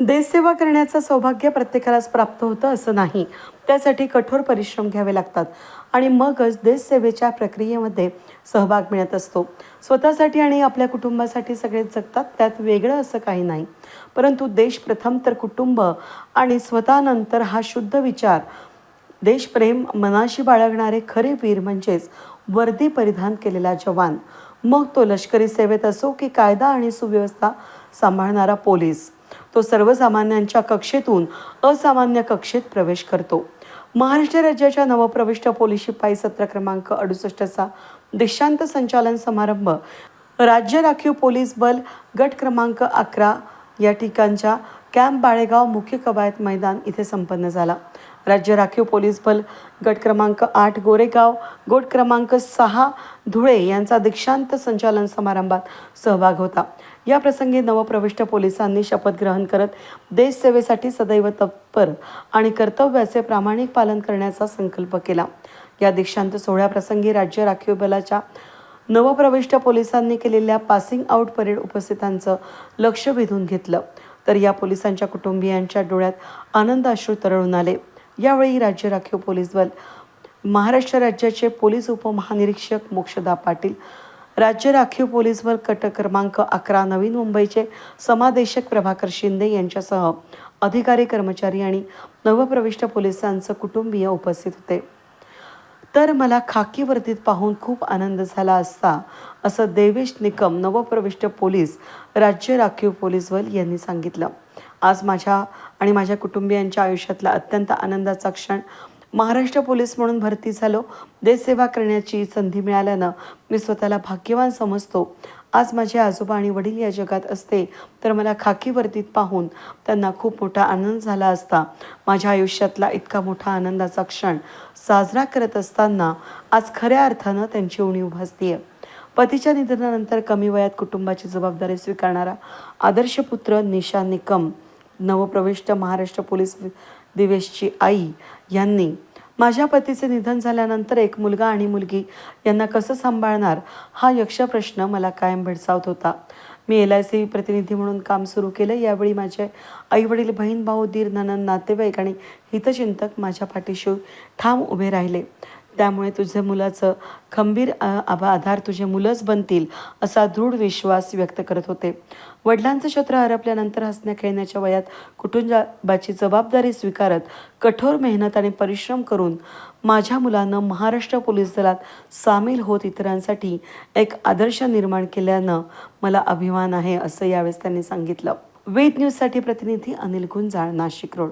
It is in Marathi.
देशसेवा करण्याचं सौभाग्य प्रत्येकालाच प्राप्त होतं असं नाही. त्यासाठी कठोर परिश्रम घ्यावे लागतात आणि मगच देशसेवेच्या प्रक्रियेमध्ये सहभाग मिळत असतो. स्वतःसाठी आणि आपल्या कुटुंबासाठी सगळे जगतात त्यात वेगळं असं काही नाही. परंतु देश प्रथम तर कुटुंब आणि स्वतःनंतर हा शुद्ध विचार. देशप्रेम मनाशी बाळगणारे खरे वीर म्हणजेच वर्दी परिधान केलेला जवान. मग तो लष्करी सेवेत असो की कायदा आणि सुव्यवस्था सांभाळणारा पोलीस. तो सर्वसामान्यांच्या कक्षेतून असामान्य कक्षेत प्रवेश करतो. महाराष्ट्र राज्याच्या नवप्रविष्ट पोलीस शिपाई सत्र क्रमांक अडुसष्टचा दीक्षांत संचालन समारंभ राज्य राखीव पोलीस बल गट क्रमांक अकरा या ठिकाणच्या कॅम्प बाळेगाव मुख्य कवायत मैदान इथे संपन्न झाला. राज्य राखीव पोलीस बल गट क्रमांक आठ गोरेगाव गट क्रमांक सहा धुळे यांचा दीक्षांत संचालन समारंभात सहभाग होता. या प्रसंगी नवप्रविष्ट पोलिसांनी शपथ ग्रहण करत देशसेवेसाठी सदैव तत्पर आणि कर्तव्याचे प्रामाणिक पालन करण्याचा संकल्प केला. या दीक्षांत सोहळ्याप्रसंगी राज्य राखीव बलाच्या नवप्रविष्ट पोलिसांनी केलेल्या पासिंग आऊट परेड उपस्थितांचं लक्ष वेधून घेतलं. तर या पोलिसांच्या कुटुंबियांच्या डोळ्यात आनंद अश्रू तरळून आले. यावेळी राज्य राखीव पोलीस बल महाराष्ट्र राज्याचे पोलीस उपमहानिरीक्षक मोक्षदा पाटील राज्य राखीव पोलीस बल कट क्रमांक अकरा नवीन मुंबईचे समादेशक प्रभाकर शिंदे यांच्यासह अधिकारी कर्मचारी आणि नवप्रविष्ट पोलिसांचं कुटुंबीय उपस्थित होते. तर मला खाकी वर्दीत पाहून खूप आनंद झाला असता असं देवेश निकम नवप्रविष्ट पोलीस राज्य राखीव पोलीस बल यांनी सांगितलं. आज माझ्या आणि माझ्या कुटुंबियांच्या आयुष्यातला अत्यंत आनंदाचा क्षण महाराष्ट्र पोलीस म्हणून भरती झालो. देशसेवा करण्याची संधी मिळाल्यानं मी स्वतःला भाग्यवान समजतो. आज माझे आजोबा आणि वडील या जगात असते तर मला खाकी वर्दीत पाहून त्यांना खूप मोठा आनंद झाला असता. माझ्या आयुष्यातला इतका मोठा आनंदाचा क्षण साजरा करत असताना आज खऱ्या अर्थानं त्यांची उणीव भासतीये. पतीच्या निधनानंतर कमी वयात कुटुंबाची जबाबदारी स्वीकारणारा आदर्श पुत्र निशा निकम नवप्रविष्ट महाराष्ट्र पोलीस दिवेशची आई यांनी माझ्या पतीचे निधन झाल्यानंतर एक मुलगा आणि मुलगी यांना कसं सांभाळणार हा यक्ष प्रश्न मला कायम भेडसावत होता. मी एल आय सी प्रतिनिधी म्हणून काम सुरू केलं. यावेळी माझे आईवडील बहीण भाऊ दीर ननन नातेवाईक आणि हितचिंतक माझ्या पाठीशी ठाम उभे राहिले. त्यामुळे तुझ्या मुलाचं खंबीर आभा आधार तुझे मुलंच बनतील असा दृढ विश्वास व्यक्त करत होते. वडिलांचं छत्र हरपल्यानंतर हसण्या खेळण्याच्या वयात कुटुंबाची जबाबदारी स्वीकारत कठोर मेहनत आणि परिश्रम करून माझ्या मुलानं महाराष्ट्र पोलीस दलात सामील होत इतरांसाठी एक आदर्श निर्माण केल्यानं मला अभिमान आहे असं यावेळेस त्यांनी सांगितलं. वेद न्यूजसाठी प्रतिनिधी अनिल गुंजाळ नाशिक रोड.